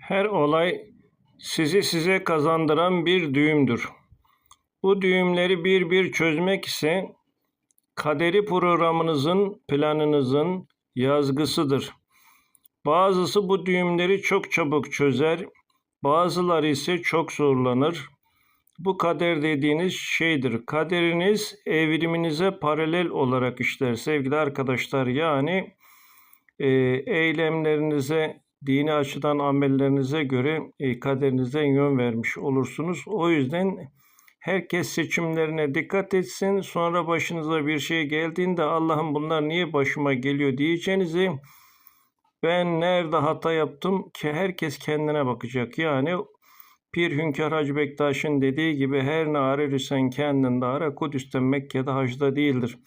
Her olay sizi size kazandıran bir düğümdür. Bu düğümleri bir bir çözmek ise kaderi programınızın, planınızın yazgısıdır. Bazısı bu düğümleri çok çabuk çözer, bazıları ise çok zorlanır. Bu kader dediğiniz şeydir. Kaderiniz evriminize paralel olarak işler sevgili arkadaşlar. Yani e, eylemlerinize, dini açıdan amellerinize göre e, kaderinize yön vermiş olursunuz. O yüzden herkes seçimlerine dikkat etsin. Sonra başınıza bir şey geldiğinde Allah'ım bunlar niye başıma geliyor diyeceğinizi ben nerede hata yaptım ki herkes kendine bakacak. Yani Pir Hünkar Hacı Bektaş'ın dediği gibi her ne ararsan kendinde ara Kudüs'te Mekke'de hacda değildir.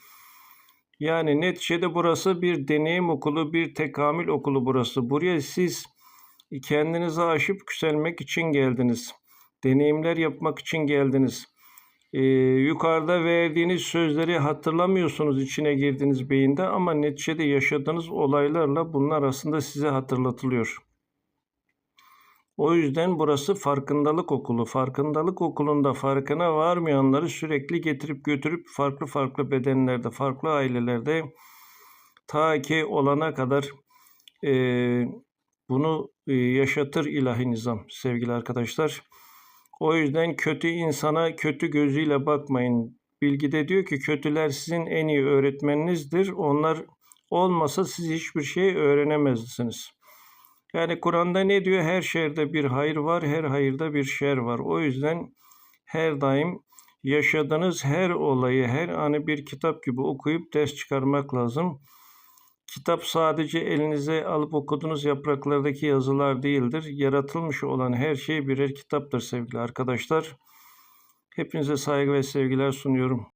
Yani neticede burası bir deneyim okulu, bir tekamül okulu burası. Buraya siz kendinizi aşıp yükselmek için geldiniz. Deneyimler yapmak için geldiniz. Ee, yukarıda verdiğiniz sözleri hatırlamıyorsunuz içine girdiğiniz beyinde ama neticede yaşadığınız olaylarla bunlar aslında size hatırlatılıyor. O yüzden burası farkındalık okulu. Farkındalık okulunda farkına varmayanları sürekli getirip götürüp farklı farklı bedenlerde, farklı ailelerde ta ki olana kadar e, bunu e, yaşatır ilahi nizam sevgili arkadaşlar. O yüzden kötü insana kötü gözüyle bakmayın. Bilgide diyor ki kötüler sizin en iyi öğretmeninizdir. Onlar olmasa siz hiçbir şey öğrenemezdiniz. Yani Kur'an'da ne diyor? Her şerde bir hayır var, her hayırda bir şer var. O yüzden her daim yaşadığınız her olayı, her anı bir kitap gibi okuyup ders çıkarmak lazım. Kitap sadece elinize alıp okuduğunuz yapraklardaki yazılar değildir. Yaratılmış olan her şey birer kitaptır sevgili arkadaşlar. Hepinize saygı ve sevgiler sunuyorum.